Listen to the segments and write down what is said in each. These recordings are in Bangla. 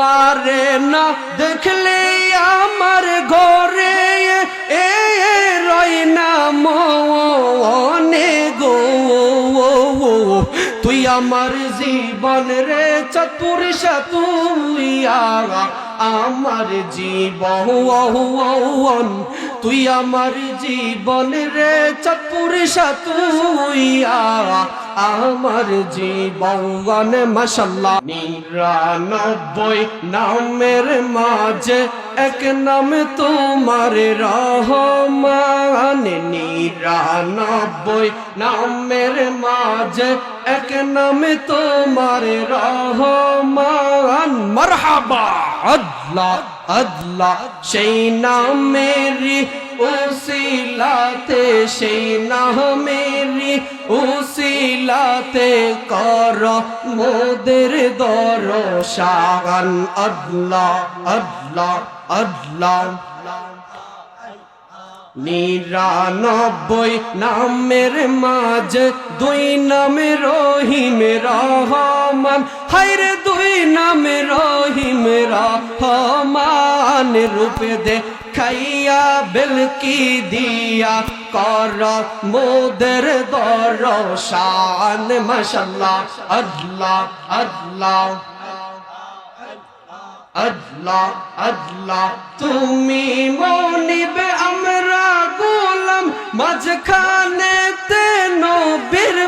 তোমারে না, দেখলে আমার ঘরে এ রই না তুই আমার জীবন রে চতুর্ষা তুই আগা আমার জীবন, তুই আমার জীবন রে চতুর্ষা তুই আগা আমার জীবন মশাল্লাহ নিরানব্বই নামের মাঝে এক নাম তোমার রহমান। নিরানব্বই নামের মাঝে এক নাম তোমার রহমান। মরহাবা আল্লাহ আল্লাহ সেই নামেরি উসিলাতে, সেই নামেরি উসিলাতে কর, মোদের দর সাগান আল্লাহ আল্লাহ আল্লাহ। নিরানব্বই নামের মাঝে দুই নামে রহিম রহমান। হাইরে দুই নামে রহিম রহমান রূপে দে খাইয়া বেলকি দিয়া কর মোদের দরশান, মাশাল্লাহ, আল্লাহ আল্লাহ আল্লাহ আল্লাহ। তুমি মনিবে, আমরা গোলাম মাঝখানে তে নবীর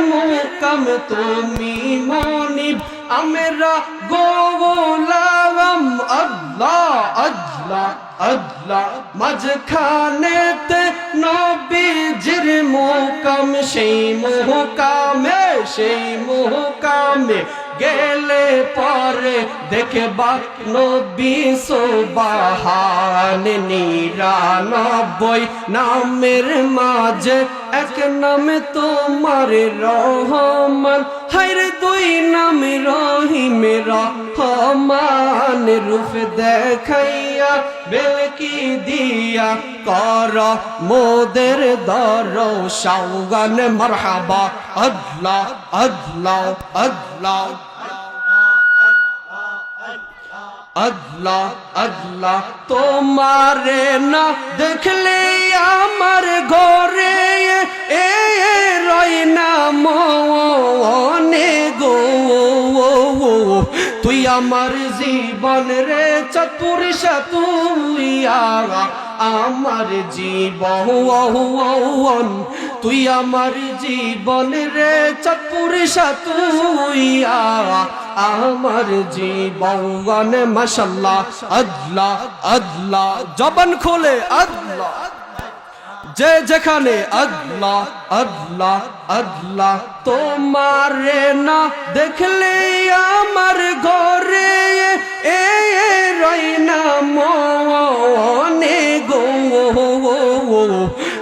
মুকাম তুমি মনিব, আমরা গোলাম, আল্লাহ আল্লাহ আল্লাহ। মাঝখানে তে নবীজির মুকাম, সেই মুকামে সেই মুকামে গেলে পরে দেখবা নবী সোবাহান নিরানব্বই নামের মাঝে এক নামে তোমার রহমান। হাইরে দুই নামে রহিম রহমান। রূপ দেখাইয়া বেলকি দিয়া কর মোদের দর সাউগান মরহাবা, আল্লাহ আল্লাহ আল্লাহ। আল্লাহ আল্লাহ, তোমারে না দেখলে আমার ঘরে এ রয় না মনে গো। তুই আমার জীবন রে চতুর তুই আগা আমার জীবন। তুই আমার জীবন রে চতুর্ষা তুই আমার জীবন মশাল্লাহ, আদলা আদলা, জবন খোলে আল্লাহ যে যেখানে আল্লাহ আল্লাহ আল্লাহ তোমারে না দেখলে আমার ঘরে এ রই না গো।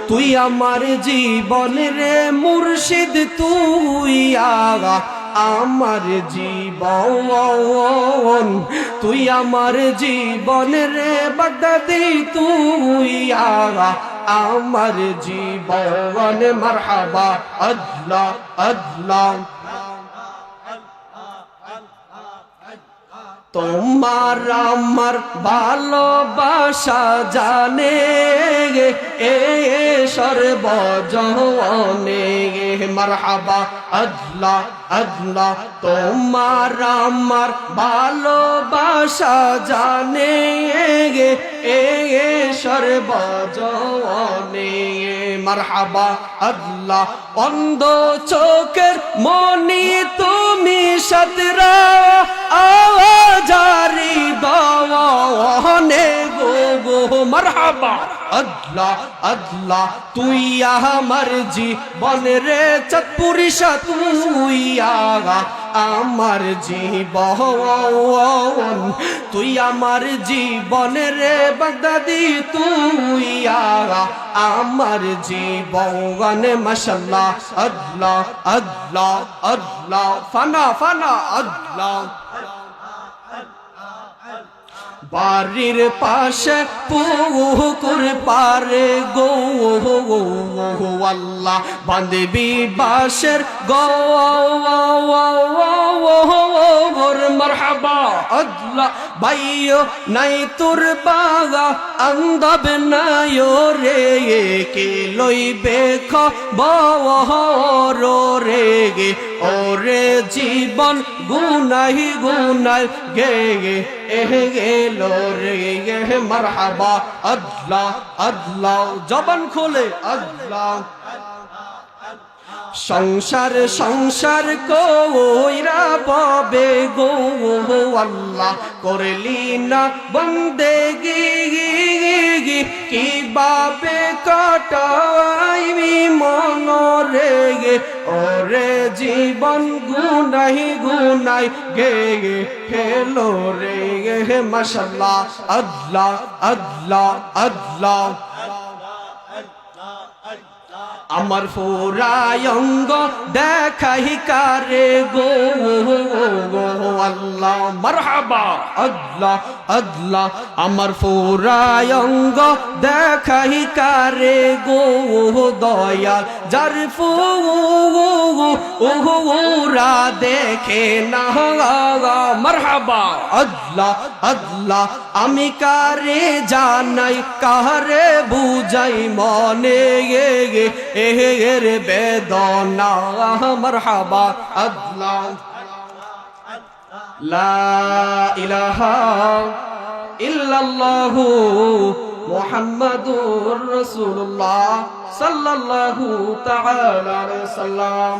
তুই আমার জীবন রে মুর্শিদ, তুই আগা আমার জীবন। তুই আমার জীবন রে বদাদি তুই আগা আমার জীবন মারহাবা আল্লাহ আল্লাহ তোমার আমার ভালোবাসা জানে এ সর্বজনে মারহাবা আল্লাহ আল্লাহ তোমার আমার ভালোবাসা জানে এ সর্বজনে মারহাবা আল্লাহ অন্ধ চোখের মনি তুমি সতরা মারহাবা আল্লাহ আল্লাহ, তুই আমার জীবন রে চতুরিশা তুই আগা, আমার জীবন। তুই আমার জীবন রে বগদাদি তুই আগা, আমার জীবন মশাল্লাহ আল্লাহ আল্লাহ আল্লাহ, ফানা ফানা, আল্লাহ। বাড়ির পাশে পুকুর পারে গো আল্লাহ বান্ধবী বাসের গো মারহাবা। আল্লাহ বাইও নাই তোর বাগা, আন্দাব নাইও রে কে লইবে খবর রে গে। ওরে জীবন গুনাহি গুনাই, গে গে, এহে গেল রে, গে, মারহাবা, আল্লাহ আল্লাহ, জবান খোলে, আল্লাহ। সংসার সংসার কইরা ববে গো, আল্লাহ। করলি না বন্দে, গি কি বাবে কাটাইবি মন? গে ওরে জীবন গুনাই গুনাই গে গে হেলো রে গে মাশাল্লাহ আল্লাহ আল্লাহ আল্লাহ। আমার ফুরায়ঙ্গ দেখাই কারে গো আল্লাহ, মারহাবা, আল্লাহ আল্লাহ। আমার ফুরায়ঙ্গ দেখাই কারে গো দয়া যার ফুরা দেখে না, মারহাবা, আল্লাহ আল্লাহ। আমি কারে জানাই, কারে বুঝাই মনে গে গে বেদনা মারহাবা আল্লাহ লা ইলাহা ইল্লাল্লাহু মুহাম্মাদুর রাসূলুল্লাহ সাল্লাল্লাহু সাল্লাম